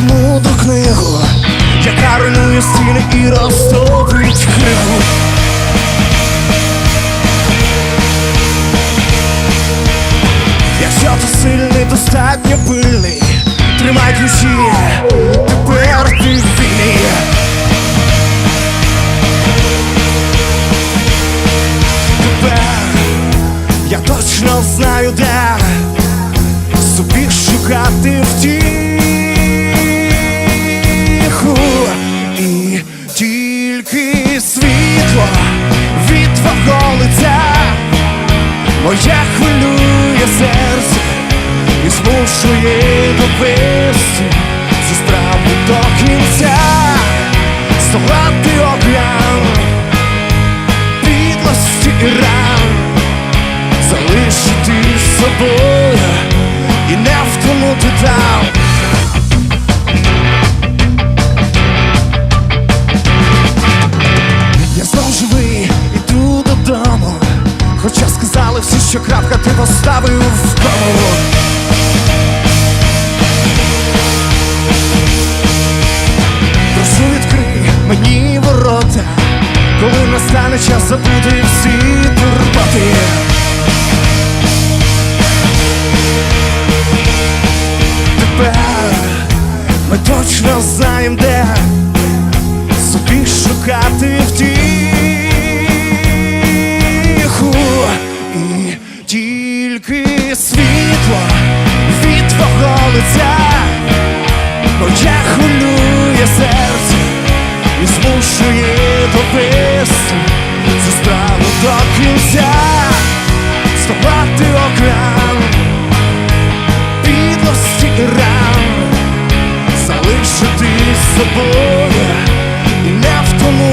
мудру книгу, яка руйнує стіни і розтопить книгу. Якщо ти сильний, достатньо пильний, тримай ключі, тепер ти вільний. Тепер я точно знаю, де собі шукати в тій Моє хвилює серце і змушує довести цю справу до кінця Здолати океан підлості і ран Залишити собою і не втонути там забути всі турботи Тепер ми точно знаємо, де собі шукати втіху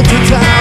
to town.